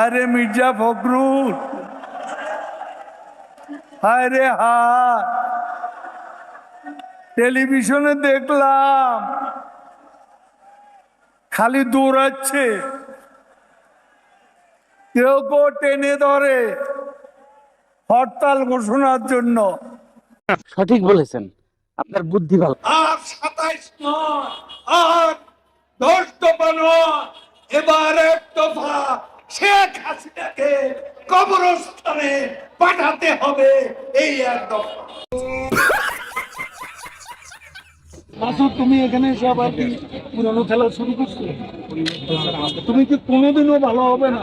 আরে মির্জা ফখরুল। আরে হা টেলিভিশনে দেখলাম। খালি দৌড়াচ্ছে। কেউ কেউ টেনে ধরে। হরতাল ঘোষণার জন্য। সঠিক বলেছেন। আপনার বুদ্ধি ভালো। আর সাতাইশ নয় আর দশ দফা নয় এবার এক দফা। শেখ হাসিনাকে কবরস্থানে পাঠাতে হবে এই এক দফা। মাসুদ তুমি এখানে এসে আবার কি পুরানো খেলা শুরু করছ? তুমি কি কোনোদিনও ভালো হবে না?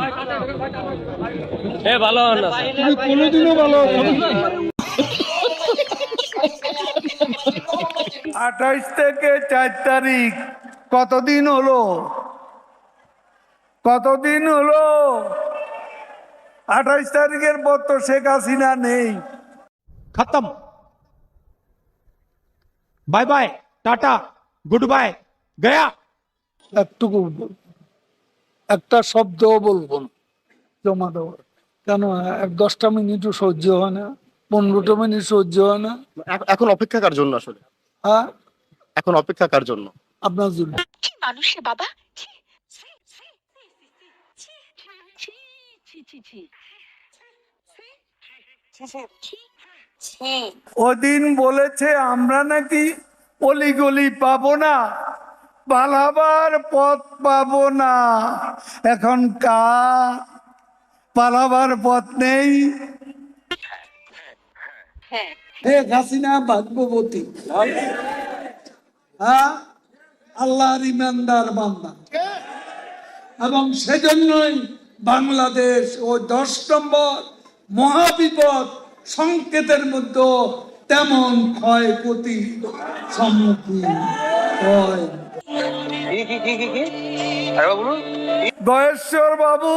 ভালো তুমি কোনোদিনও ভালো হবে না? আঠাইশ থেকে চার তারিখ কতদিন হলো? কতদিন হলো? আঠাইশ তারিখের পর তো শেখ হাসিনা নেই। খতম। Bye bye tata good bye Gaya. একটুকু একটা শব্দ বলব জমা দেওয়ার কেন এক দশটা মিনিটও সহ্য হয় না পনেরোটা মিনিট সহ্য হয় না। এখন অপেক্ষা কার জন্য আসলে? হ্যাঁ? এখন অপেক্ষা কার জন্য? আপনার জন্য। মানুষে বাবা? ওদিন বলেছে, আমরা নাকি অলি গলি পাবো না, পালাবার পথ পাবো না। এখন কা পালাবার পথ নেই। ভাগ্যবতী। হ্যাঁ আল্লাহর ইমানদার বান্দা। এবং সেজন্যই বাংলাদেশ ও দশ নম্বর মহাবিপদ সংকেতের মধ্যে তেমন ক্ষয়ক্ষতি সম্মুখীন হয়। গয়েশ্বর বাবু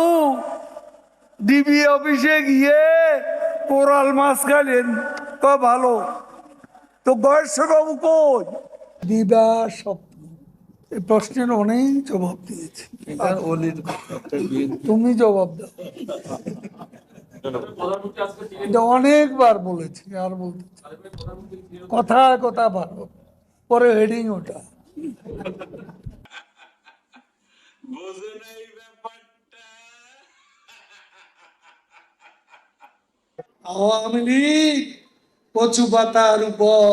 ডিবি অফিসে গিয়ে কোরাল মাছ খাইলেন তো ভালো। তো গয়েশ্বর বাবু কই? দিবা এই প্রশ্নের অনেক জবাব দিয়েছি। তুমি জবাব দাও। এটা অনেকবার বলেছি আর বলতে চাই। কথা কথা ভালো পরে হেডিং ওটা। আওয়ামী লীগ কচু পাতার উপর